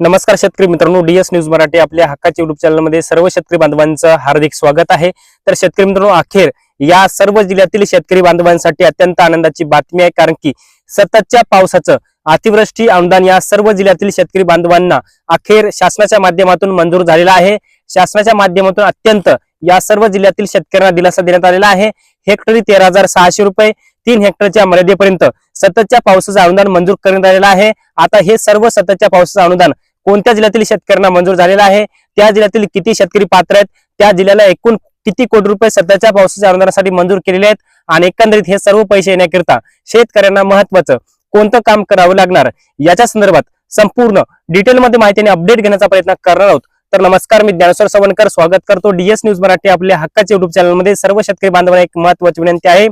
नमस्कार शेतकरी मित्रांनो डीएस न्यूज मराठी आपल्या हक्काच्या युट्यूब चॅनलमध्ये सर्व शेतकरी बांधवांचं हार्दिक स्वागत आहे. तर शेतकरी मित्रांनो अखेर या सर्व जिल्ह्यातील शेतकरी बांधवांसाठी अत्यंत आनंदाची बातमी आहे. कारण की सततच्या पावसाचं अतिवृष्टी अनुदान या सर्व जिल्ह्यातील शेतकरी बांधवांना अखेर शासनाच्या माध्यमातून मंजूर झालेला आहे. शासनाच्या माध्यमातून अत्यंत या सर्व जिल्ह्यातील शेतकऱ्यांना दिलासा देण्यात आलेला आहे. हेक्टरी तेरा हजार सहाशे रुपये तीन हेक्टरच्या मर्यादेपर्यंत सततच्या पावसाचं अनुदान मंजूर करण्यात आलेलं आहे. आता हे सर्व सततच्या पावसाचं अनुदान कोणत्या जिल्ह्यातील शेतकऱ्यांना मंजूर झालेला आहे? त्या जिल्ह्यातील किती शेतकरी पात्र आहेत? त्या जिल्ह्याला एकूण किती कोटी रुपये सध्याच्या पावसाच्या अनुदानासाठी मंजूर केलेले आहेत? आणि एकंदरीत हे सर्व पैसे येण्याकरिता शेतकऱ्यांना महत्वाचं कोणतं काम करावं लागणार? याच्या संदर्भात संपूर्ण डिटेलमध्ये माहिती आणि अपडेट घेण्याचा प्रयत्न करणार आहोत. तर नमस्कार मी ज्ञानेश्वर सवणकर स्वागत करतो डीएस न्यूज मराठी आपल्या हक्काच्या युट्यूब चॅनलमध्ये सर्व शेतकरी बांधवांना एक महत्वाची विनंती आहे.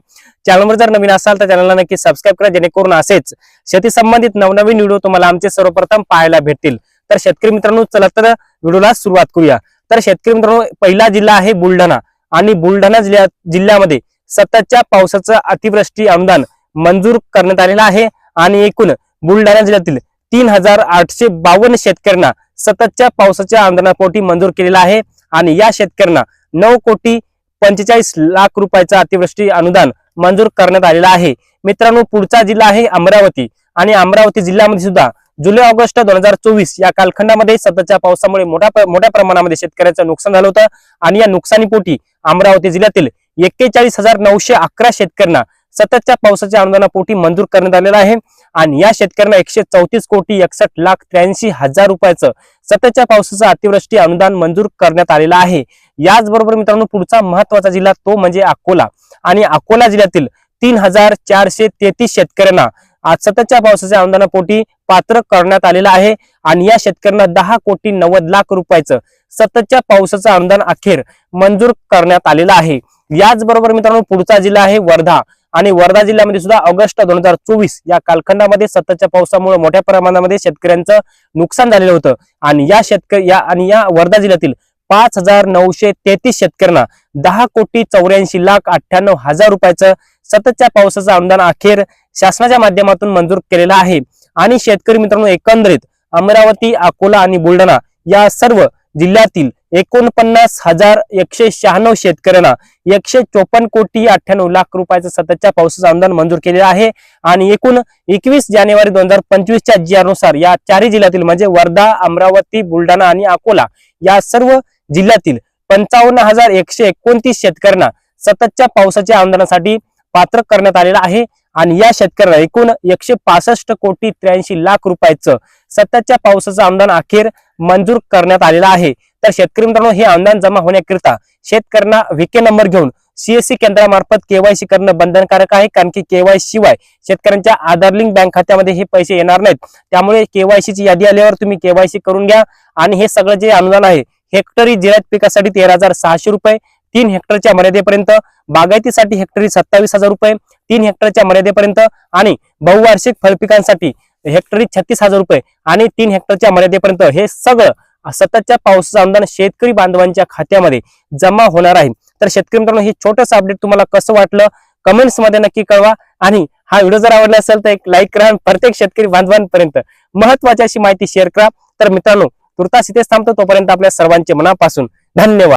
चॅनलवर जर नवीन असाल तर चॅनलला नक्की सबस्क्राईब करा जेणेकरून असेच शेती संबंधित नवनवीन व्हिडिओ तुम्हाला आमचे सर्वप्रथम पाहायला भेटतील. तर शेतकरी मित्रांनो चला तर व्हिडिओला सुरुवात करूया. तर शेतकरी मित्रांनो पहिला जिल्हा आहे बुलढाणा. आणि बुलढाणा जिल्ह्या जिल्ह्यामध्ये सततच्या पावसाचं अतिवृष्टी अनुदान मंजूर करण्यात आलेलं आहे. आणि एकूण बुलढाणा जिल्ह्यातील तीन हजार आठशे बावन्न शेतकऱ्यांना सततच्या पावसाच्या अनुदानापोटी मंजूर केलेला आहे. आणि या शेतकऱ्यांना नऊ कोटी पंचेचाळीस लाख रुपयाचं अतिवृष्टी अनुदान मंजूर करण्यात आलेलं आहे. मित्रांनो पुढचा जिल्हा आहे अमरावती. आणि अमरावती जिल्ह्यामध्ये सुद्धा जुलै ऑगस्ट दोन हजार चोवीस या कालखंडामध्ये सततच्या पावसामुळे मोठ्या मोठ्या प्रमाणामध्ये शेतकऱ्यांचं नुकसान झालं होतं आणि या नुकसानीपोटी अमरावती जिल्ह्यातील एक्केचाळीस हजार नऊशे अकरा शेतकऱ्यांना सततच्या पावसाच्या अनुदानापोटी मंजूर करण्यात आलेला आहे. आणि या शेतकऱ्यांना एकशे चौतीस कोटी एकसष्ट लाख त्र्याऐंशी हजार रुपयाचं सततच्या पावसाचं अतिवृष्टी अनुदान मंजूर करण्यात आलेलं आहे. याचबरोबर मित्रांनो पुढचा महत्त्वाचा जिल्हा तो म्हणजे अकोला. आणि अकोला जिल्ह्यातील तीन हजार चारशे तेहतीस शेतकऱ्यांना आज सततच्या पावसाच्या अनुदानापोटी पात्र करण्यात आलेलं आहे. आणि या शेतकऱ्यांना दहा कोटी नव्वद लाख रुपयाचं सततच्या पावसाचं अनुदान अखेर मंजूर करण्यात आलेलं आहे. याचबरोबर मित्रांनो पुढचा जिल्हा आहे वर्धा. आणि वर्धा जिल्ह्यामध्ये सुद्धा ऑगस्ट दोन हजार चोवीस या कालखंडामध्ये सततच्या पावसामुळे मोठ्या प्रमाणामध्ये शेतकऱ्यांचं नुकसान झालेलं होतं. आणि या शेतकरी या आणि या वर्धा जिल्ह्यातील पाच हजार नऊशे तेहतीस शेतकऱ्यांना दहा कोटी चौऱ्याऐंशी लाख अठ्ठ्याण्णव हजार रुपयाचं सततच्या पावसाचं अनुदान अखेर शासनाच्या माध्यमातून मंजूर केलेलं आहे. आणि शेतकरी मित्रांनो एकंदरीत अमरावती अकोला आणि बुलढाणा या सर्व जिल्ह्यातील एकोणपन्नास हजार एकशे शहाण्णव शेतकऱ्यांना एकशे चोपन्न कोटी अठ्ठ्याण्णव लाख रुपयाचं सततच्या पावसाचं अनुदान मंजूर केलेलं आहे. आणि एकूण एकवीस जानेवारी दोन हजार पंचवीसच्या जी या चारही जिल्ह्यातील म्हणजे वर्धा अमरावती बुलढाणा आणि अकोला या सर्व जिल्ह्यातील पंचावन्न हजार एकशे एकोणतीस शेतकऱ्यांना सततच्या पावसाच्या अनुदानासाठी पात्र करण्यात आलेला आहे. आणि या शेतकऱ्यांना एकूण एकशे पासष्ट कोटी त्र्याऐंशी लाख रुपयाचं सततच्या पावसाचं अनुदान अखेर मंजूर करण्यात आलेलं आहे. तर शेतकरी मित्रांनो हे अनुदान जमा होण्याकरिता शेतकऱ्यांना व्हीके नंबर घेऊन सीएससी केंद्रामार्फत केवायसी करणं बंधनकारक आहे. कारण की केवायसी शिवाय शेतकऱ्यांच्या आधार लिंक बँक खात्यामध्ये हे पैसे येणार नाहीत. त्यामुळे केवायसी ची यादी आल्यावर तुम्ही केवायसी करून घ्या. आणि हे सगळं जे अनुदान आहे हेक्टरी जिरायत पिकासाठी तेरा हजार सहाशे रुपये तीन हेक्टरच्या मर्यादेपर्यंत बागायतीसाठी हेक्टरी सत्तावीस हजार रुपये तीन हेक्टरच्या मर्यादेपर्यंत आणि बहुवार्षिक फळपिकांसाठी हेक्टरी छत्तीस हजार रुपये आणि तीन हेक्टरच्या मर्यादेपर्यंत हे सगळं सततच्या पावसाचं अनुदान शेतकरी बांधवांच्या खात्यामध्ये जमा होणार आहे. तर शेतकरी मित्रांनो हे छोटंसं अपडेट तुम्हाला कसं वाटलं? कमेंट्समध्ये नक्की कळवा. आणि हा व्हिडिओ जर आवडला असेल तर एक लाईक करा आणि प्रत्येक शेतकरी बांधवांपर्यंत महत्वाची अशी माहिती शेअर करा. तर मित्रांनो तुर्तास इथेच थांबतो. तोपर्यंत आपल्या सर्वांचे मनापासून धन्यवाद.